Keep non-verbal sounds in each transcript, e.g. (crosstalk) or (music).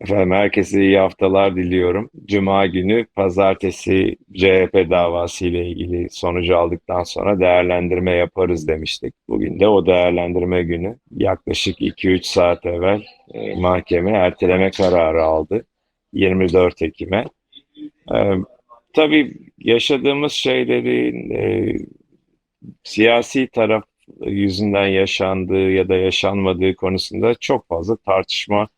Efendim herkese iyi haftalar diliyorum. Cuma günü pazartesi CHP davası ile ilgili sonucu aldıktan sonra değerlendirme yaparız demiştik. Bugün de o değerlendirme günü yaklaşık 2-3 saat evvel e, mahkeme erteleme kararı aldı 24 Ekim'e. E, tabii yaşadığımız şeylerin e, siyasi taraf yüzünden yaşandığı ya da yaşanmadığı konusunda çok fazla tartışma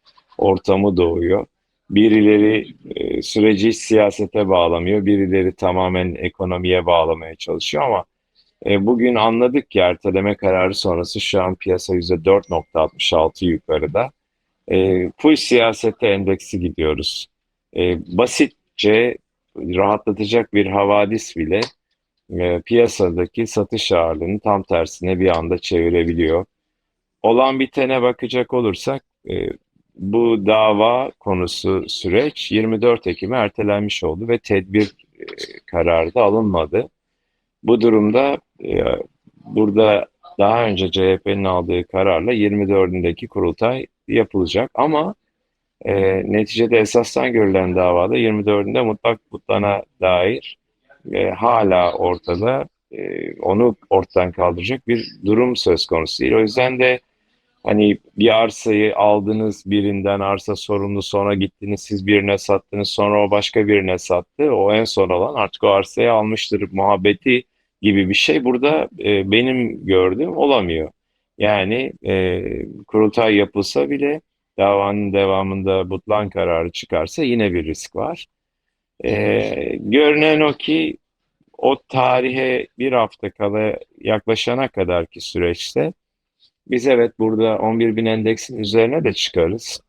ortamı doğuyor. Birileri e, süreci siyasete bağlamıyor, birileri tamamen ekonomiye bağlamaya çalışıyor ama e, bugün anladık ki erteleme kararı sonrası şu an piyasa %4.66 yukarıda. E, full siyasete endeksi gidiyoruz. E, basitçe rahatlatacak bir havadis bile e, piyasadaki satış ağırlığını tam tersine bir anda çevirebiliyor. Olan bitene bakacak olursak e, bu dava konusu süreç 24 Ekim'e ertelenmiş oldu ve tedbir e, kararı da alınmadı. Bu durumda e, burada daha önce CHP'nin aldığı kararla 24'ündeki kurultay yapılacak ama e, neticede esastan görülen davada 24'ünde mutlak mutlana dair e, hala ortada e, onu ortadan kaldıracak bir durum söz konusu değil. O yüzden de hani bir arsayı aldınız birinden arsa sorumlu sonra gittiniz siz birine sattınız sonra o başka birine sattı. O en son olan artık o arsayı almıştır muhabbeti gibi bir şey burada e, benim gördüğüm olamıyor. Yani e, kurultay yapılsa bile davanın devamında butlan kararı çıkarsa yine bir risk var. E, görünen o ki o tarihe bir hafta kala yaklaşana kadarki süreçte biz evet burada 11 bin endeksin üzerine de çıkarız.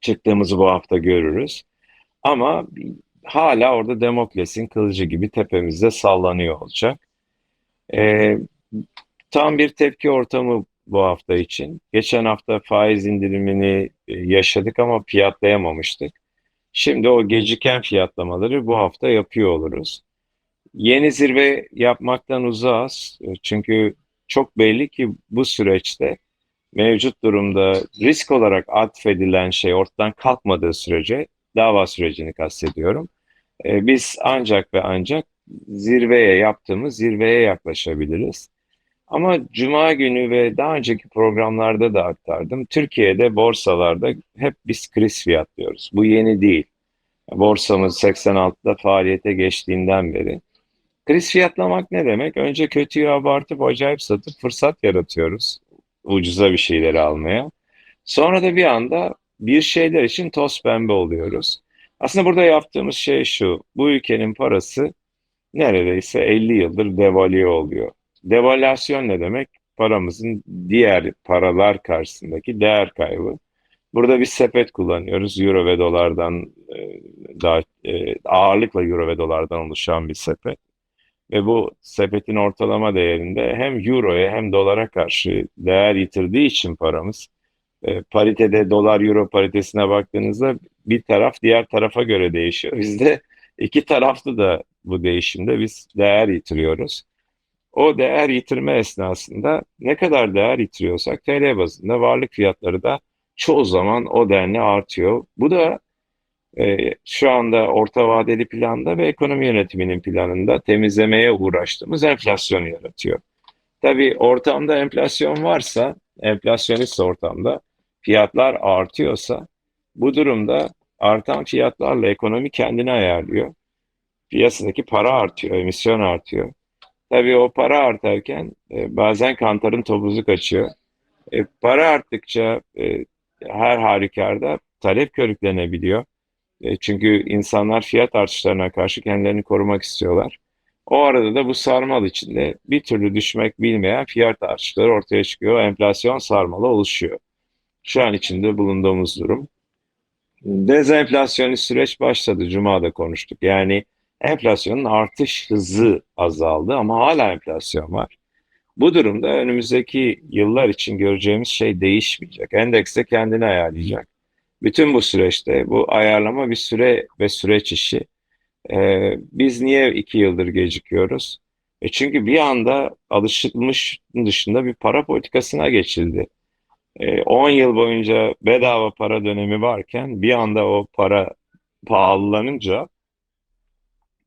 Çıktığımızı bu hafta görürüz. Ama hala orada Demokles'in kılıcı gibi tepemizde sallanıyor olacak. Ee, tam bir tepki ortamı bu hafta için. Geçen hafta faiz indirimini e, yaşadık ama fiyatlayamamıştık. Şimdi o geciken fiyatlamaları bu hafta yapıyor oluruz. Yeni zirve yapmaktan uzağız. Çünkü çok belli ki bu süreçte mevcut durumda risk olarak atfedilen şey ortadan kalkmadığı sürece dava sürecini kastediyorum. E, biz ancak ve ancak zirveye yaptığımız zirveye yaklaşabiliriz. Ama Cuma günü ve daha önceki programlarda da aktardım. Türkiye'de borsalarda hep biz kriz fiyatlıyoruz. Bu yeni değil. Borsamız 86'da faaliyete geçtiğinden beri Kriz fiyatlamak ne demek? Önce kötüyü abartıp acayip satıp fırsat yaratıyoruz. Ucuza bir şeyleri almaya. Sonra da bir anda bir şeyler için toz pembe oluyoruz. Aslında burada yaptığımız şey şu. Bu ülkenin parası neredeyse 50 yıldır devalüe oluyor. Devalüasyon ne demek? Paramızın diğer paralar karşısındaki değer kaybı. Burada bir sepet kullanıyoruz. Euro ve dolardan e, daha e, ağırlıkla euro ve dolardan oluşan bir sepet. Ve bu sepetin ortalama değerinde hem euroya hem dolara karşı değer yitirdiği için paramız e, paritede dolar euro paritesine baktığınızda bir taraf diğer tarafa göre değişiyor. Bizde iki taraflı da bu değişimde biz değer yitiriyoruz. O değer yitirme esnasında ne kadar değer yitiriyorsak TL bazında varlık fiyatları da çoğu zaman o denli artıyor. Bu da e, şu anda orta vadeli planda ve ekonomi yönetiminin planında temizlemeye uğraştığımız enflasyonu yaratıyor. Tabii ortamda enflasyon varsa, enflasyonist ortamda fiyatlar artıyorsa bu durumda artan fiyatlarla ekonomi kendini ayarlıyor. Piyasadaki para artıyor, emisyon artıyor. Tabii o para artarken e, bazen kantarın topuzu kaçıyor. E, para arttıkça e, her halükarda talep körüklenebiliyor. E, çünkü insanlar fiyat artışlarına karşı kendilerini korumak istiyorlar. O arada da bu sarmal içinde bir türlü düşmek bilmeyen fiyat artışları ortaya çıkıyor. Enflasyon sarmalı oluşuyor. Şu an içinde bulunduğumuz durum. Dezenflasyonist süreç başladı. Cuma'da konuştuk. Yani enflasyonun artış hızı azaldı ama hala enflasyon var. Bu durumda önümüzdeki yıllar için göreceğimiz şey değişmeyecek. Endeks de kendini ayarlayacak. Bütün bu süreçte bu ayarlama bir süre ve süreç işi. Ee, biz niye iki yıldır gecikiyoruz? E çünkü bir anda alışılmış dışında bir para politikasına geçildi. E, 10 yıl boyunca bedava para dönemi varken bir anda o para pahalanınca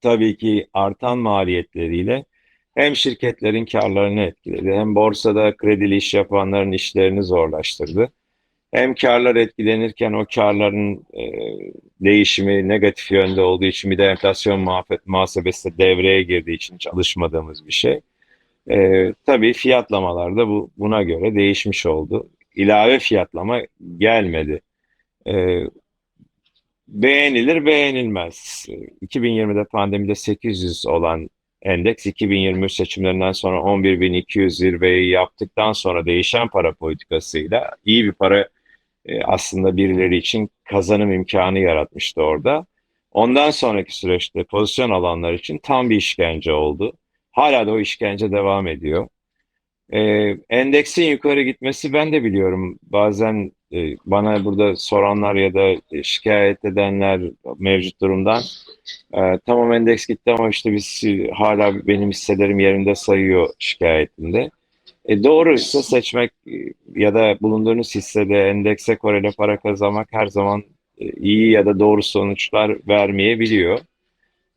tabii ki artan maliyetleriyle hem şirketlerin karlarını etkiledi, hem borsada kredili iş yapanların işlerini zorlaştırdı. Hem karlar etkilenirken o karların e, değişimi negatif yönde olduğu için bir de enflasyon muhasebesi de devreye girdiği için çalışmadığımız bir şey. E, tabii fiyatlamalar da bu, buna göre değişmiş oldu. İlave fiyatlama gelmedi. E, beğenilir beğenilmez. 2020'de pandemide 800 olan endeks 2023 seçimlerinden sonra 11.200 zirveyi yaptıktan sonra değişen para politikasıyla iyi bir para e, aslında birileri için kazanım imkanı yaratmıştı orada. Ondan sonraki süreçte pozisyon alanlar için tam bir işkence oldu. Hala da o işkence devam ediyor. E, endeksin yukarı gitmesi ben de biliyorum. Bazen e, bana burada soranlar ya da şikayet edenler mevcut durumdan e, tamam endeks gitti ama işte biz hala benim hisselerim yerinde sayıyor şikayetinde. E, doğruysa seçmek e, ya da bulunduğunuz hissede endekse korele para kazanmak her zaman e, iyi ya da doğru sonuçlar vermeyebiliyor.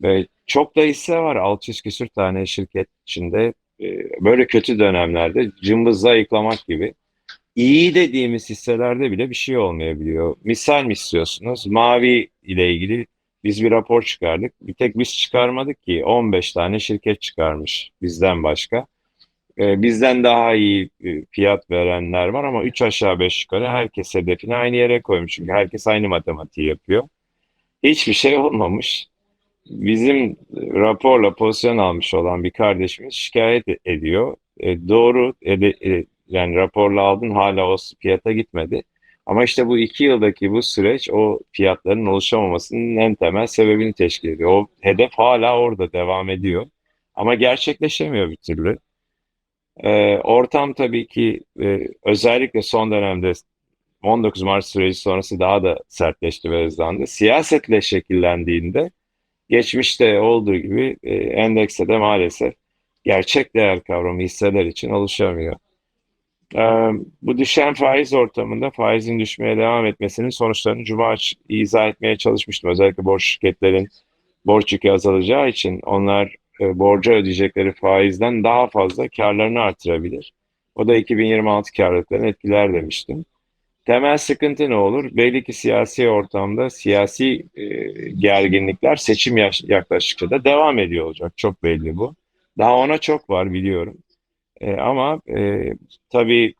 Ve çok da hisse var 600 küsür tane şirket içinde e, böyle kötü dönemlerde cımbızla ayıklamak gibi iyi dediğimiz hisselerde bile bir şey olmayabiliyor. Misal mi istiyorsunuz? Mavi ile ilgili biz bir rapor çıkardık. Bir tek biz çıkarmadık ki 15 tane şirket çıkarmış bizden başka. Ee, bizden daha iyi e, fiyat verenler var ama 3 aşağı 5 yukarı herkes hedefini aynı yere koymuş. Çünkü herkes aynı matematiği yapıyor. Hiçbir şey (laughs) olmamış. Bizim raporla pozisyon almış olan bir kardeşimiz şikayet ediyor. E, doğru ede, e, yani raporla aldın hala o fiyata gitmedi. Ama işte bu iki yıldaki bu süreç o fiyatların oluşamamasının en temel sebebini teşkil ediyor. O hedef hala orada devam ediyor. Ama gerçekleşemiyor bir türlü. Ee, ortam tabii ki e, özellikle son dönemde 19 Mart süreci sonrası daha da sertleşti ve hızlandı. Siyasetle şekillendiğinde geçmişte olduğu gibi e, endekse de maalesef gerçek değer kavramı hisseler için oluşamıyor. Ee, bu düşen faiz ortamında faizin düşmeye devam etmesinin sonuçlarını Cuma izah etmeye çalışmıştım. Özellikle borç şirketlerin borç yükü azalacağı için onlar e, borca ödeyecekleri faizden daha fazla karlarını artırabilir. O da 2026 karlılıklarını etkiler demiştim. Temel sıkıntı ne olur? Belli ki siyasi ortamda siyasi e, gerginlikler seçim yaklaştıkça da devam ediyor olacak. Çok belli bu. Daha ona çok var biliyorum. E, ama e, tabii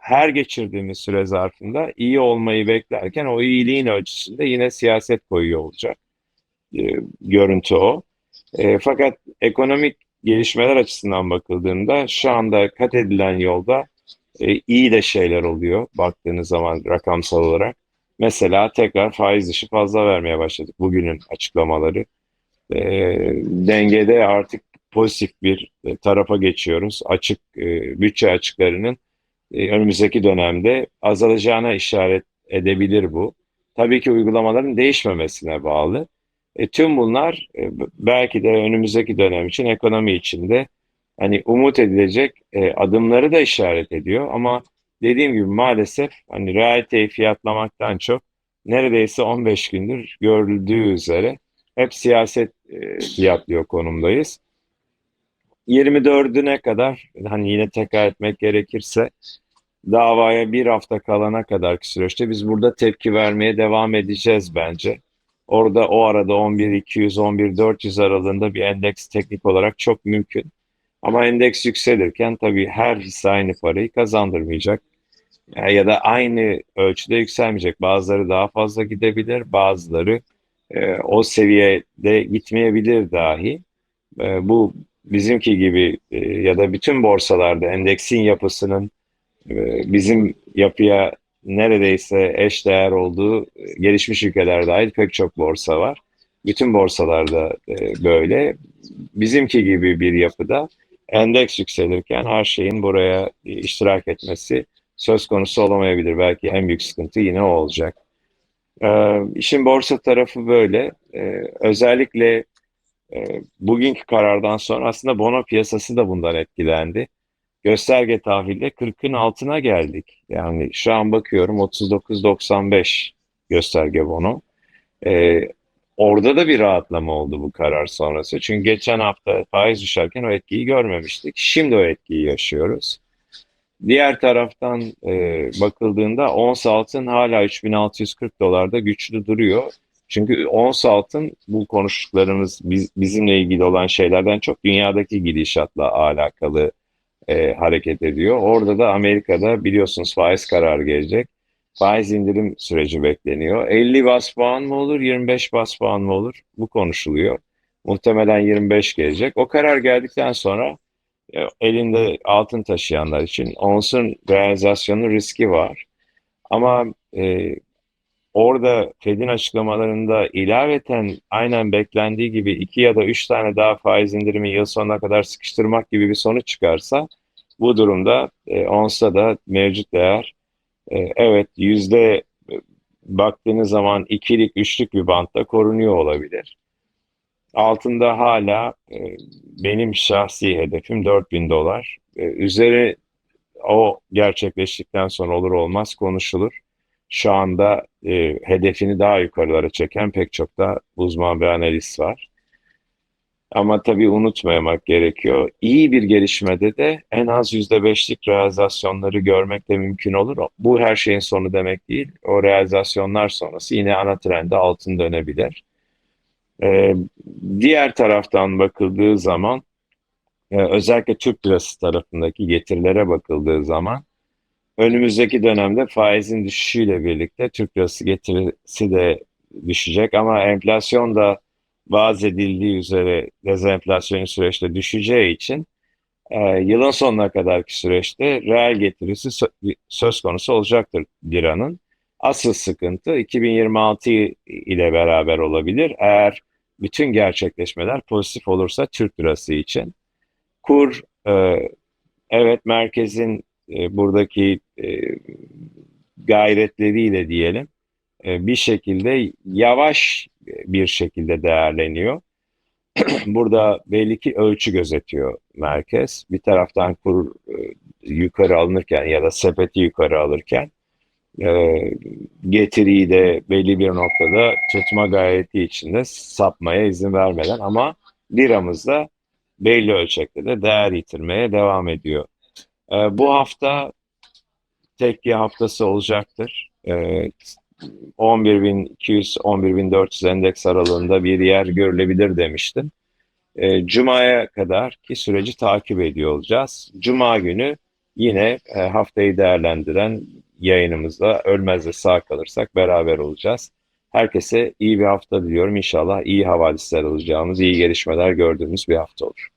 her geçirdiğimiz süre zarfında iyi olmayı beklerken o iyiliğin ölçüsünde yine siyaset koyuyor olacak. E, görüntü o. E, fakat ekonomik gelişmeler açısından bakıldığında şu anda kat edilen yolda e, iyi de şeyler oluyor baktığınız zaman rakamsal olarak. Mesela tekrar faiz dışı fazla vermeye başladık bugünün açıklamaları. E, dengede artık pozitif bir e, tarafa geçiyoruz. Açık e, bütçe açıklarının e, önümüzdeki dönemde azalacağına işaret edebilir bu. Tabii ki uygulamaların değişmemesine bağlı. E, tüm bunlar e, belki de önümüzdeki dönem için ekonomi içinde hani umut edilecek e, adımları da işaret ediyor ama dediğim gibi maalesef hani realiteyi fiyatlamaktan çok neredeyse 15 gündür görüldüğü üzere hep siyaset e, fiyatlıyor konumdayız. 24'üne kadar hani yine tekrar etmek gerekirse davaya bir hafta kalana kadarki süreçte biz burada tepki vermeye devam edeceğiz bence. Orada o arada 11.200 11.400 aralığında bir endeks teknik olarak çok mümkün. Ama endeks yükselirken tabii her hisse aynı parayı kazandırmayacak. Ya da aynı ölçüde yükselmeyecek. Bazıları daha fazla gidebilir, bazıları e, o seviyede gitmeyebilir dahi. E, bu bizimki gibi e, ya da bütün borsalarda endeksin yapısının e, bizim yapıya neredeyse eş değer olduğu e, gelişmiş ülkeler dahil pek çok borsa var. Bütün borsalarda böyle. Bizimki gibi bir yapıda endeks yükselirken her şeyin buraya iştirak etmesi söz konusu olamayabilir. Belki en büyük sıkıntı yine o olacak. İşin borsa tarafı böyle. Özellikle e, bugünkü karardan sonra aslında bono piyasası da bundan etkilendi. Gösterge tahvilde 40'ın altına geldik. Yani şu an bakıyorum 39.95 gösterge bono. Ee, orada da bir rahatlama oldu bu karar sonrası. Çünkü geçen hafta faiz düşerken o etkiyi görmemiştik. Şimdi o etkiyi yaşıyoruz. Diğer taraftan e, bakıldığında ons altın hala 3640 dolarda güçlü duruyor. Çünkü ons altın bu konuştuklarımız biz, bizimle ilgili olan şeylerden çok dünyadaki gidişatla alakalı e, hareket ediyor. Orada da Amerika'da biliyorsunuz faiz kararı gelecek. Faiz indirim süreci bekleniyor. 50 bas puan mı olur, 25 bas puan mı olur? Bu konuşuluyor. Muhtemelen 25 gelecek. O karar geldikten sonra e, elinde altın taşıyanlar için onsun realizasyonu riski var. Ama e, orada Fed'in açıklamalarında ilaveten aynen beklendiği gibi iki ya da üç tane daha faiz indirimi yıl sonuna kadar sıkıştırmak gibi bir sonuç çıkarsa bu durumda e, onsa da mevcut değer e, evet yüzde e, baktığınız zaman ikilik, üçlük bir bantta korunuyor olabilir. Altında hala e, benim şahsi hedefim 4000 dolar. E, üzeri o gerçekleştikten sonra olur olmaz konuşulur. Şu anda e, hedefini daha yukarılara çeken pek çok da uzman ve analist var. Ama tabii unutmamak gerekiyor. İyi bir gelişmede de en az %5'lik realizasyonları görmek de mümkün olur. Bu her şeyin sonu demek değil. O realizasyonlar sonrası yine ana trende altın dönebilir. Ee, diğer taraftan bakıldığı zaman e, özellikle Türk lirası tarafındaki getirilere bakıldığı zaman önümüzdeki dönemde faizin düşüşüyle birlikte Türk lirası getirisi de düşecek ama enflasyon da vaaz edildiği üzere dezenflasyon süreçte düşeceği için e, yılın sonuna kadarki süreçte reel getirisi sö- söz konusu olacaktır liranın. Asıl sıkıntı 2026 ile beraber olabilir. Eğer bütün gerçekleşmeler pozitif olursa Türk lirası için. Kur, e, evet merkezin e, buradaki e, gayretleriyle diyelim e, bir şekilde yavaş bir şekilde değerleniyor. (clears throat) Burada belli ki ölçü gözetiyor merkez. Bir taraftan kur e, yukarı alınırken ya da sepeti yukarı alırken e, getiriyi de belli bir noktada tutma gayreti içinde sapmaya izin vermeden ama liramız da belli ölçekte de değer yitirmeye devam ediyor. E, bu hafta tekli haftası olacaktır. E, 11.200-11.400 endeks aralığında bir yer görülebilir demiştim. E, Cuma'ya kadar ki süreci takip ediyor olacağız. Cuma günü yine e, haftayı değerlendiren yayınımızda ölmez sağ kalırsak beraber olacağız. Herkese iyi bir hafta diliyorum. İnşallah iyi havalisler alacağımız, iyi gelişmeler gördüğümüz bir hafta olur.